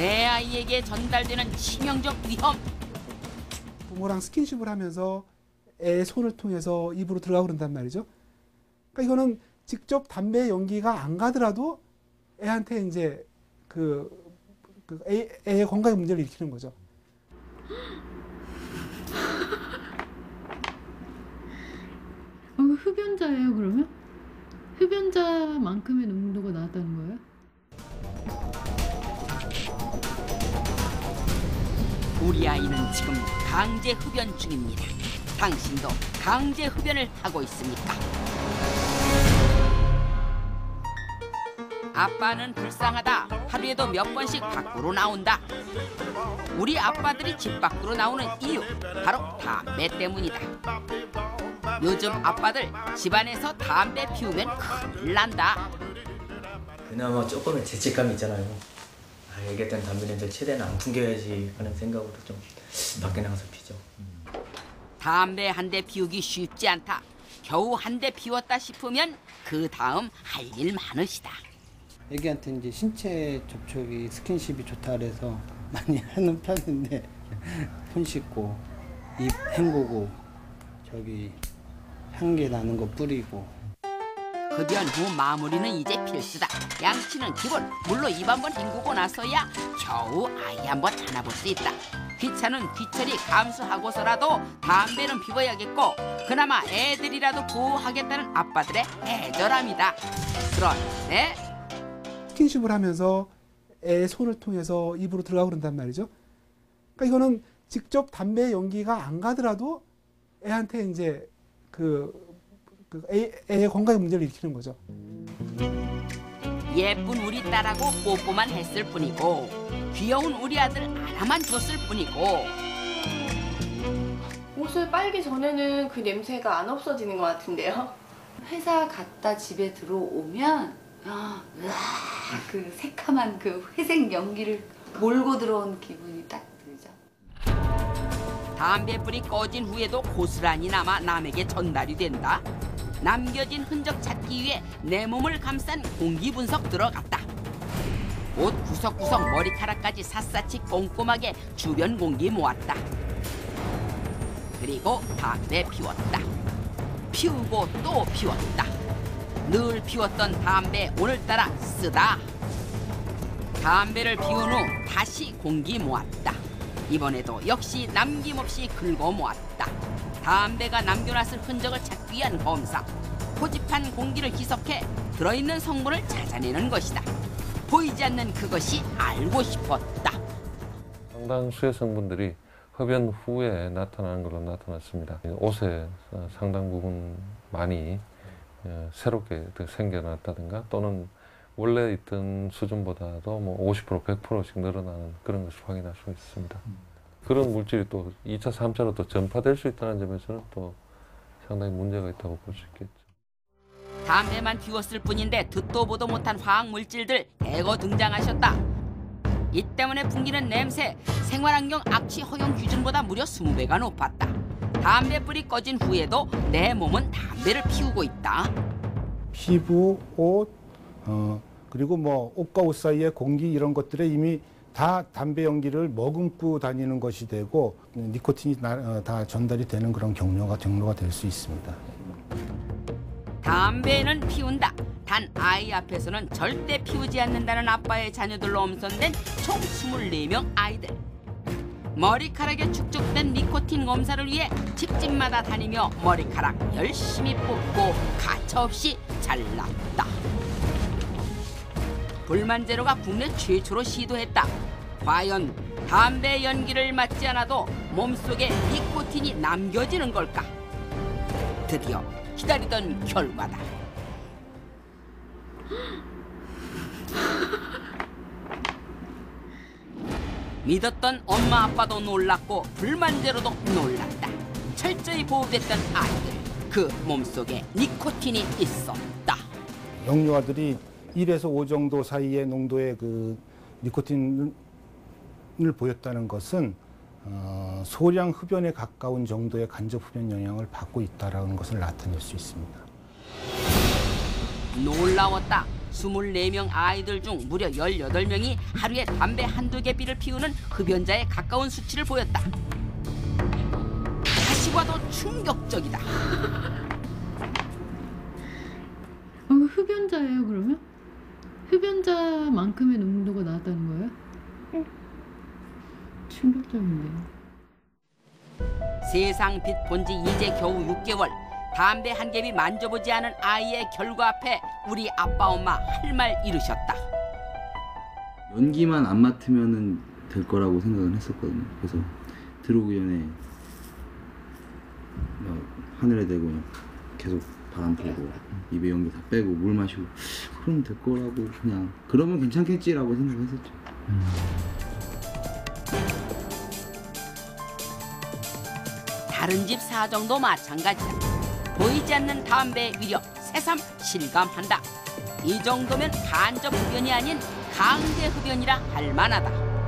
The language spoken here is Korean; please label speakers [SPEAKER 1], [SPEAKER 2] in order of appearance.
[SPEAKER 1] 내 아이에게 전달되는 치명적 위험.
[SPEAKER 2] 부모랑 스킨십을 하면서 애의 손을 통해서 입으로 들어가고 그런단 말이죠. 그러니까 이거는 직접 담배 연기가 안 가더라도 애한테 이제 그, 그 애, 애의 건강에 문제를 일으키는 거죠.
[SPEAKER 3] 어, 흡연자예요 그러면? 흡연자만큼의 농도가 나왔다는
[SPEAKER 1] 우리 아이는 지금 강제 흡연 중입니다. 당신도 강제 흡연을 하고 있습니까? 아빠는 불쌍하다. 하루에도 몇 번씩 밖으로 나온다. 우리 아빠들이 집 밖으로 나오는 이유 바로 담배 때문이다. 요즘 아빠들 집안에서 담배 피우면 큰일 난다.
[SPEAKER 4] 그나마 조금의 죄책감이 있잖아요. 아, 얘기했던 담배 냄새 최대한 안 풍겨야지 하는 생각으로 좀 밖에 나가서 피죠.
[SPEAKER 1] 담배 한 대 피우기 쉽지 않다. 겨우 한 대 피웠다 싶으면 그 다음 할 일 많으시다.
[SPEAKER 5] 애기한테 이제 신체 접촉이 스킨십이 좋다 그래서 많이 하는 편인데 손 씻고 입 헹구고 저기 향기 나는 거 뿌리고
[SPEAKER 1] 흡연 후 마무리는 이제 필수다. 양치는 기본. 물로 입 한번 헹구고 나서야 겨우 아이 한번 안아볼 수 있다. 귀찮은 뒤처리 감수하고서라도 담배는 피워야겠고 그나마 애들이라도 보호하겠다는 아빠들의 애절함이다. 그런데
[SPEAKER 2] 스킨십을 하면서 애의 손을 통해서 입으로 들어가고 그런단 말이죠. 그러니까 이거는 직접 담배 연기가 안 가더라도 애한테 이제 그, 그 애, 애의 건강에 문제를 일으키는 거죠.
[SPEAKER 1] 예쁜 우리 딸하고 뽀뽀만 했을 뿐이고 귀여운 우리 아들 하나만 줬을 뿐이고
[SPEAKER 6] 옷을 빨기 전에는 그 냄새가 안 없어지는 것 같은데요.
[SPEAKER 7] 회사 갔다 집에 들어오면 아, 으아, 그 새카만 그 회색 연기를 몰고 들어온 기분이 딱 들죠.
[SPEAKER 1] 담배불이 꺼진 후에도 고스란히 남아 남에게 전달이 된다. 남겨진 흔적 찾기 위해 내 몸을 감싼 공기 분석 들어갔다. 옷 구석구석 머리카락까지 샅샅이 꼼꼼하게 주변 공기 모았다. 그리고 담배 피웠다. 피우고 또 피웠다. 늘 피웠던 담배 오늘따라 쓰다. 담배를 피운 후 다시 공기 모았다. 이번에도 역시 남김없이 긁어 모았다. 담배가 남겨놨을 흔적을 찾기 위한 검사. 포집한 공기를 희석해 들어있는 성분을 찾아내는 것이다. 보이지 않는 그것이 알고 싶었다.
[SPEAKER 8] 상당수의 성분들이 흡연 후에 나타나는 걸로 나타났습니다. 옷에 상당 부분 많이 어, 새롭게 생겨났다든가 또는 원래 있던 수준보다도 뭐 50% 100%씩 늘어나는 그런 것을 확인할 수 있습니다. 그런 물질이 또 2차, 3차로 또 전파될 수 있다는 점에서는 또 상당히 문제가 있다고 볼 수 있겠죠.
[SPEAKER 1] 담배만 피웠을 뿐인데 듣도 보도 못한 화학 물질들 대거 등장하셨다. 이 때문에 풍기는 냄새 생활환경 악취 허용 기준보다 무려 20배가 높았다. 담배 불이 꺼진 후에도 내 몸은 담배를 피우고 있다.
[SPEAKER 9] 피부, 옷, 어, 그리고 뭐 옷과 옷 사이의 공기 이런 것들에 이미 다 담배 연기를 머금고 다니는 것이 되고 니코틴이 나- 어, 다 전달이 되는 그런 경로가 경로가 될 수 있습니다.
[SPEAKER 1] 담배는 피운다. 단 아이 앞에서는 절대 피우지 않는다는 아빠의 자녀들로 엄선된 총 24명 아이들. 머리카락에 축적된 니코틴 검사를 위해 집집마다 다니며 머리카락 열심히 뽑고 가차없이 잘랐다. 불만 제로가 국내 최초로 시도했다. 과연 담배 연기를 맡지 않아도 몸속에 니코틴이 남겨지는 걸까? 드디어 기다리던 결과다. 믿었던 엄마 아빠도 놀랐고 불만대로도 놀랐다. 철저히 보호됐던 아이들 그 몸속에 니코틴이 있었다.
[SPEAKER 9] 영유아들이 1에서 5 정도 사이의 농도의 그 니코틴을 보였다는 것은 어, 소량 흡연에 가까운 정도의 간접 흡연 영향을 받고 있다라는 것을 나타낼 수 있습니다.
[SPEAKER 1] 놀라웠다. 24명 아이들 중 무려 18명이 하루에 담배 한두 개 피를 피우는 흡연자에 가까운 수치를 보였다. 다시 봐도 충격적이다.
[SPEAKER 3] 어, 흡연자예요 그러면? 흡연자만큼의 농도가 나왔다는 거예요? 응. 충격적인데요.
[SPEAKER 1] 세상 빛 본 지 이제 겨우 6개월. 담배 한 갭이 만져보지 않은 아이의 결과 앞에 우리 아빠 엄마 할 말 이르셨다.
[SPEAKER 10] 연기만 안 맡으면은 될 거라고 생각은 했었거든요. 그래서 들어오기 전에 막 하늘에 대고 계속 바람 불고 입에 연기 다 빼고 물 마시고 그러면 될 거라고 그냥 그러면 괜찮겠지라고 생각했었죠.
[SPEAKER 1] 다른 집 사정도 마찬가지다. 보이지 않는 담배의 위력 새삼 실감한다. 이 정도면 간접 흡연이 아닌 강제 흡연이라 할 만하다.